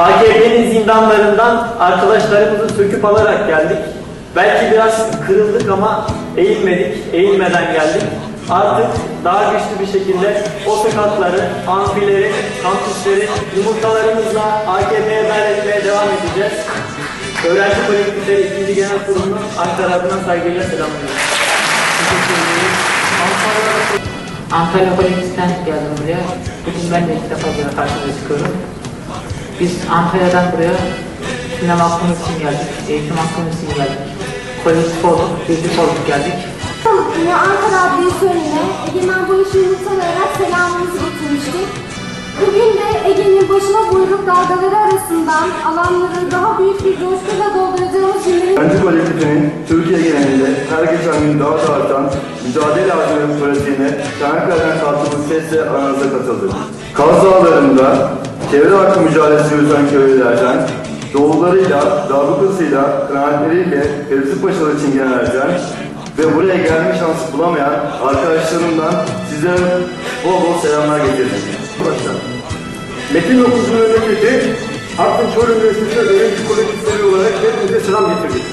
AKP'nin zindanlarından arkadaşlarımızı söküp alarak geldik. Belki biraz kırıldık ama eğilmedik, eğilmeden geldik. Artık daha güçlü bir şekilde o sokakları, amfileri, kampüsleri yumurtalarımızla AKP'ye etmeye devam edeceğiz. Öğrenci Kolektifleri 2. Genel Kurulu'nu Ankara adına saygıyla selamlıyorum. Teşekkür ederim. Antalya Kolektif'ten geldim buraya. Bugün ben de ilk defa buraya karşınıza çıkıyorum. Biz Antalya'dan buraya sinema hakkımız için geldik, eğitim hakkımız için geldik. Kolektif olduk, birlik olduk geldik. Yine Ankara Adliyesi önüne Egemen Yumurta vererek selamımızı getirmiştik. Bugün de Ege'nin başına buyruk dalgaları arasından alanları daha büyük bir coşkuyla dolduracağımız günlerin Öğrenci kolektifinin Türkiye genelinde her geçen gün daha da artan mücadele azmi pratiğine Çanakkale'den kalktığımız sesle aranıza katıldı. Kaz Dağları'nda çevre hakkı mücadelesi yürüten köylülerden, doğularıyla, darbukasıyla, kranaatleriyle Fevzi Paşalar için gelenlerden ve buraya gelme şansı bulamayan arkadaşlarımdan sizlere bol bol selamlar getirdim. Metin 9'un memleketi Artvin Çorum Üniversitesi'ne öğrenci kolektifleri olarak hepinize selam getirdik.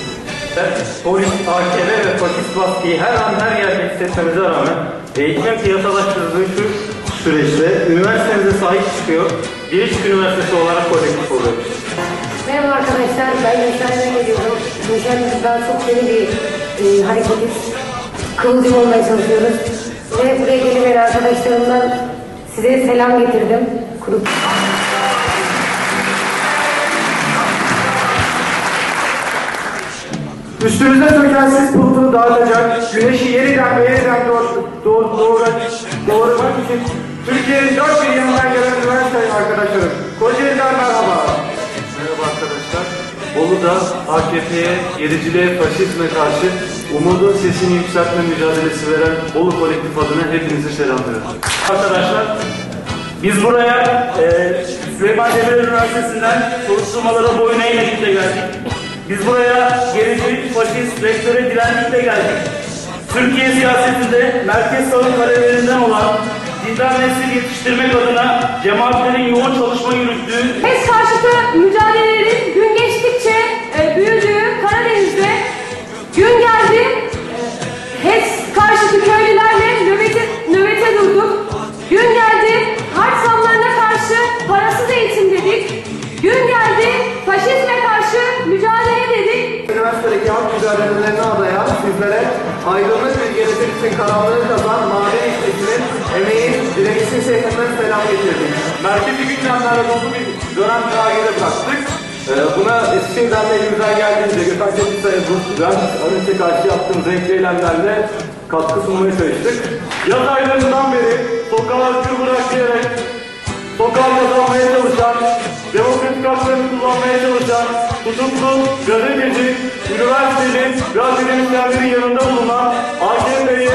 Polis, AKP ve faşist baskıyı her an her yerde hissetmemize rağmen eğitimin piyasalaştırıldığı şu süreçte üniversitemize sahip çıkıyor. Girişik Üniversitesi olarak kolektif oluyoruz. Merhaba arkadaşlar, ben Gülşen'den geliyorum. Gülşen daha çok yeni bir e, hareketiz. Kıvılcım olmaya çalışıyoruz. Ve buraya gelen arkadaşlarımdan size selam getirdim. Grup. Üstünüze çöken sis bulutunu dağıtacak, güneşi yeniden ve yeniden doğ, doğ, doğurak, doğurmak için Türkiye'nin dört bir yanından gelen üniversite arkadaşlarım. Kocaeli'den merhaba. Merhaba arkadaşlar. Bolu'da AKP'ye, gericiliğe, faşizme karşı umudun sesini yükseltme mücadelesi veren Bolu Kolektif adına hepinizi selamlıyorum. Arkadaşlar biz buraya e, Süleyman Demirel Üniversitesi'nden soruşturmalara boyun eğmedik de geldik. Biz buraya gerici, faşist, rektöre direndik de geldik. Türkiye siyasetinde merkez savun kalelerinden olan dindar nesil yetiştirmek adına cemaatlerin yoğun çalışma yürüttüğü HES karşıtı mücadelelerin gün geçtikçe e, büyüdüğü Karadeniz'de gün geldi. HES karşıtı köylülerle nöbete, nöbete durduk. Gün geldi harç zamlarına karşı parasız eğitim dedik. Gün geldi faşizme karşı mücadele dedik. Üniversitedeki halk mücadelelerine adayan sizlere aydınlık bir gelecek için karanlığı kazan maden işçisinin emeğin, direnişin şehrinden selam getirdik. Merkezi gündemlerle dolu bir dönem geride bıraktık. Ee, buna Eskişehir'den de elimizden geldiğince Gökhan Çelik'e bu ben Arınç'e karşı yaptığım renkli eylemlerle katkı sunmaya çalıştık. Yaz aylarından beri sokağa özgür bırak diyerek sokağa kazanmaya çalışan, demokratik haklarını kullanmaya çalışan, tutuklu, gazeteci, üniversiteli ve akademisyenlerin yanında bulunan AKP'yi,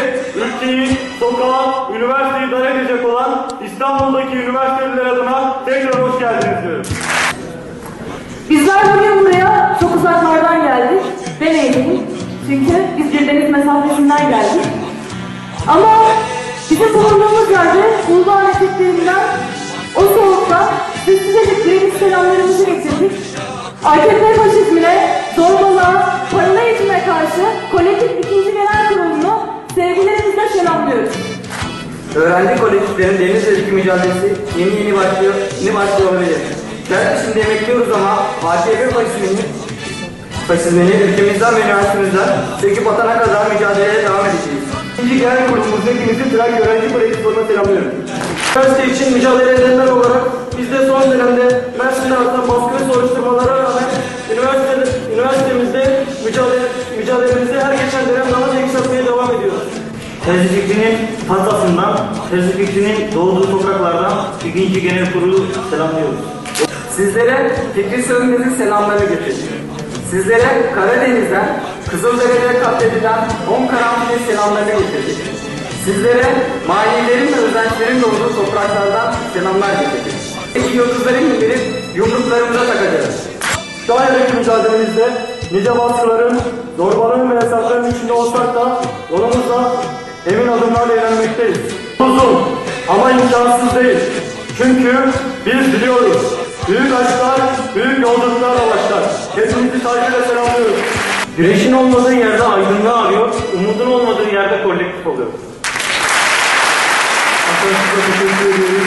ülkeyi, sokağa, üniversiteyi dar edecek olan İstanbul'daki üniversiteliler adına tekrar hoş geldiniz diyorum. Bizler bugün buraya çok uzaklardan geldik. Demeyelim. Çünkü biz bir deniz mesafesinden geldik. Ama bizim bulunduğumuz yerde Uludağ eteklerinden o soğukta sessizecik direniş selamlarımızı getirdik. AKP faşizmine, zorbalığa, eğitime karşı kolektif ikinci genel sevgilerimizle selamlıyoruz. Öğrenci kolektiflerin Denizli'deki mücadelesi yeni yeni başlıyor, yeni başlıyor olabilir. Dert içinde emekliyoruz ama AKP faşizmini, faşizmini ülkemizden ve üniversitemizden söküp atana kadar mücadeleye devam edeceğiz. İkinci genel kurulumuzda hepinizi Trakya Öğrenci Kolektif adına selamlıyorum. Üniversite için mücadele edenler olarak biz de son dönemde Mersin'de Fikrinin doğduğu topraklardan ikinci genel kurulu selamlıyoruz. Sizlere Fikri Sönmez'in selamlarını getirdik. Sizlere Karadeniz'den, Kızılderili'de katledilen 10 karanfilin selamlarını getirdik. Sizlere manilerin ve özençlerin doğduğu topraklardan selamlar getirdik. Peki yıldızların indirip yumruklarımıza takacağız. Andaki mücadelemizde nice baskıların, zorbalığın ve yasakların içinde olsak da yolumuzda emin adımlarla ilerlemekteyiz. Uzun ama imkansız değil. Çünkü biz biliyoruz. Büyük aşklar büyük yolculuklarla başlar. Hepinizi saygıyla selamlıyorum. Güneşin olmadığı yerde aydınlığı arıyor, umudun olmadığı yerde kolektif oluyor. Arkadaşlar teşekkür ediyorum.